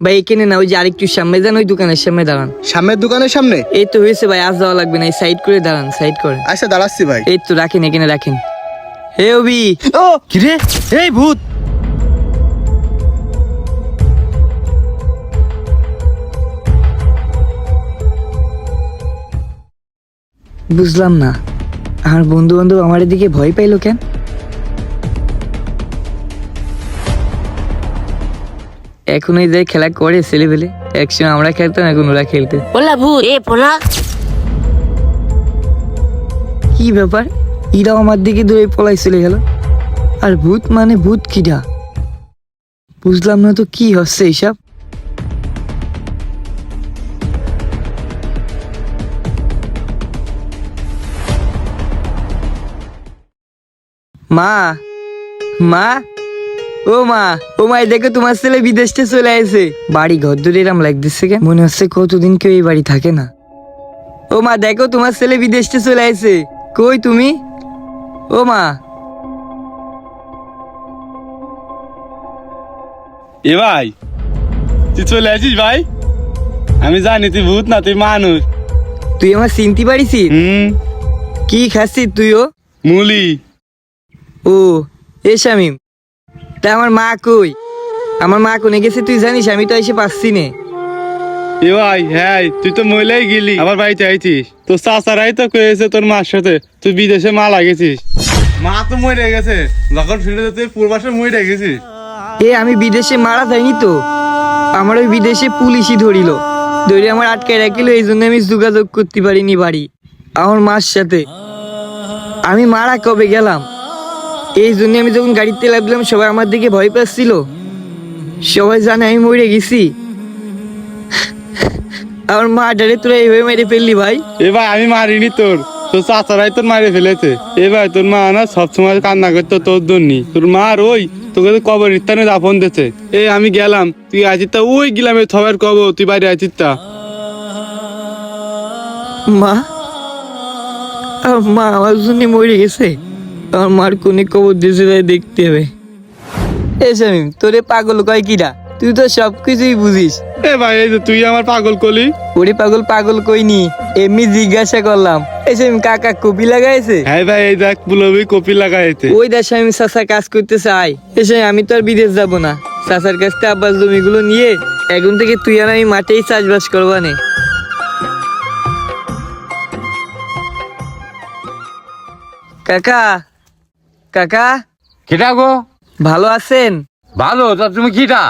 ভাই এখানে না ওই যে আরেকটু সামনে যান ওই দোকানের সামনে দাঁড়ান। সামনের দোকানের সামনে? এই তো হয়েছে ভাই আজ যাওয়া লাগবে না এই সাইড করে দাঁড়ান সাইড করেন। আচ্ছা দাঁড়াচ্ছি ভাই। এই তো রাখেন এখানে রাখেন। হে অবি ও! কিরে? এই ভূত! বুঝলাম না আমার বন্ধু বান্ধব আমার দিকে ভয় পাইলো কেন? এখন ওই যে খেলা করে ছেলে পেলে একসময় আমরা খেলতাম এখন ওরা খেলতে। বললা ভূত এ পোলা। কি ব্যাপার? ইরাও আমার দিকে দূরে পলাই চলে গেল। আর ভূত মানে ভূত কিরা বুঝলাম না তো কি হচ্ছে এইসব। মা মা। ও মা ও মা দেখো তোমার ছেলে বিদেশে চলে আসে বাড়ি ঘর দূরে এরম লাগতেছে কেন মনে হচ্ছে কতদিন কেউ এই বাড়ি থাকে না। ও মা দেখো তোমার ছেলে বিদেশে চলে আসে কই তুমি? ও মা। এ ভাই তুই চলে আসিস ভাই? আমি জানি তুই ভূত না তুই মানুষ। তুই আমার চিনতে পারিস হুম। কি খাচ্ছিস তুইও? মুলি। ও এ শামিম। তা আমার মা কই? আমার মা কোনে গেছে তুই জানিস আমি তো এসে পাচ্ছি নে। এ ভাই হ্যাঁ তুই তো মহিলাই গেলি আবার বাড়িতে আইছিস তোর চাচারাই তো কয়েছে তোর মার সাথে তুই বিদেশে মা লাগেছিস মা তো মরে গেছে যখন শুনে তুই পূর্বাসে মরে গেছিস। এ আমি বিদেশে মারা যাইনি তো। আমার ওই বিদেশে পুলিশই ধরিল। ধরে আমার আটকায় রাখিল এই জন্য আমি যোগাযোগ করতে পারিনি বাড়ি আমার মার সাথে। আমি মারা কবে গেলাম? এই জন্য আমি যখন গাড়িতে লাগলাম সবাই আমার দিকে ভয় পাচ্ছিল। সবাই জানে আমি মরে গেছি। আমার মা ডারে তোরা এইভাবে মেরে ফেললি ভাই। এ ভাই আমি মারিনি তোর। তোর চাচারাই তোর মারে ফেলেছে। এ ভাই তোর মা না সবসময় কান্না করতো তোর জন্য তোর মা আর ওই তোকে তো কবর ইত্যানে দাফন দিতে এই আমি গেলাম। তুই আছিস তা ওই গেলাম সবার কবর তুই বাইরে আছিস তা। মা? মা আমার জন্য মরে গেছে। আমার মার কোনে কবর দিয়েছে তাই দেখতে হবে। এ শামিম তোরে পাগল কয় কিরা? তুই তো সব কিছুই বুঝিস। এ ভাই এই যে তুই আমার পাগল কলি। ওরে পাগল পাগল কইনি এমনি জিজ্ঞাসা করলাম। এই শামিম কাকা কপি লাগাইছে? হ্যাঁ ভাই এই দেখ পুলবি কপি লাগাইতে ওই দেশ শামিম চাষা কাজ করতে চাই এ শামিম আমি তো আর বিদেশ যাব না। চাষার কাছ থেকে আব্বাস জমিগুলো নিয়ে এখন থেকে তুই আর আমি মাঠেই চাষবাস করবা নে। কাকা কাকা? কেটা গো? ভালো আছেন? ভালো তা তুমি কিটা?